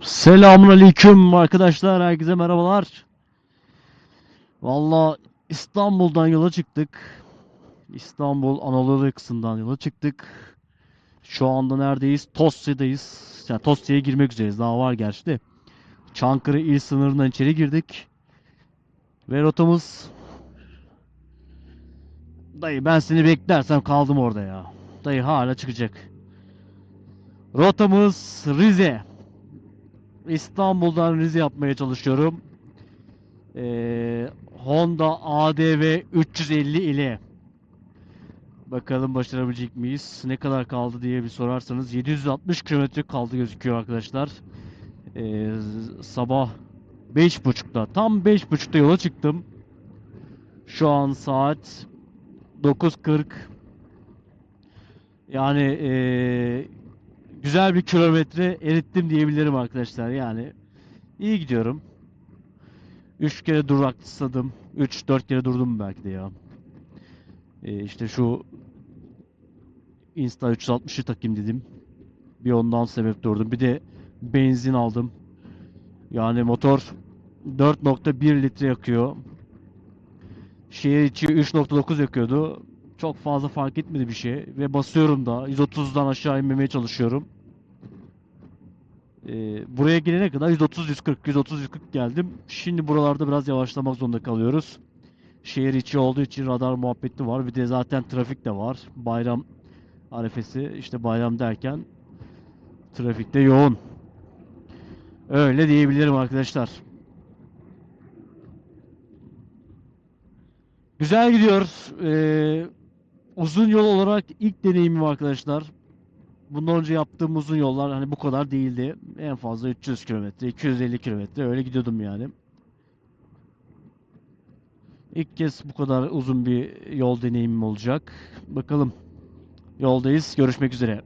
Selamun aleyküm arkadaşlar, herkese merhabalar. Valla İstanbul'dan yola çıktık. İstanbul Anadolu yakasından yola çıktık. Şu anda neredeyiz? Tosya'dayız. Yani Tosya'ya girmek üzereyiz. Daha var gerçi de. Çankırı il sınırından içeri girdik. Ve rotamız... Dayı ben seni beklersem kaldım orada ya. Dayı hala çıkacak. Rotamız Rize. İstanbul'dan Rize yapmaya çalışıyorum. Ee, Honda ADV 350 ile. Bakalım başarabilecek miyiz? Ne kadar kaldı diye bir sorarsanız 760 kilometre kaldı gözüküyor arkadaşlar. Ee, sabah 5.30'da tam 5.30'da yola çıktım. Şu an saat 9.40. Yani ee, güzel bir kilometre erittim diyebilirim arkadaşlar. Yani iyi gidiyorum. 3 kere durakladım. 3-4 kere durdum belki de ya. Ee, işte şu Insta 360'ı takayım dedim. Bir ondan sebep durdum. Bir de benzin aldım. Yani motor 4.1 litre yakıyor. Şehir içi 3.9 yakıyordu. Çok fazla fark etmedi bir şey. Ve basıyorum da 130'dan aşağı inmemeye çalışıyorum. Ee, buraya gelene kadar 130 140 130 140 geldim. Şimdi buralarda biraz yavaşlamak zorunda kalıyoruz. Şehir içi olduğu için radar muhabbeti var. Bir de zaten trafik de var. Bayram arefesi işte bayram derken trafikte yoğun. Öyle diyebilirim arkadaşlar. Güzel gidiyor. Ee, uzun yol olarak ilk deneyimim arkadaşlar. Bundan önce yaptığım uzun yollar hani bu kadar değildi. En fazla 300 kilometre, 250 kilometre öyle gidiyordum yani. İlk kez bu kadar uzun bir yol deneyimim olacak. Bakalım. Yoldayız. Görüşmek üzere.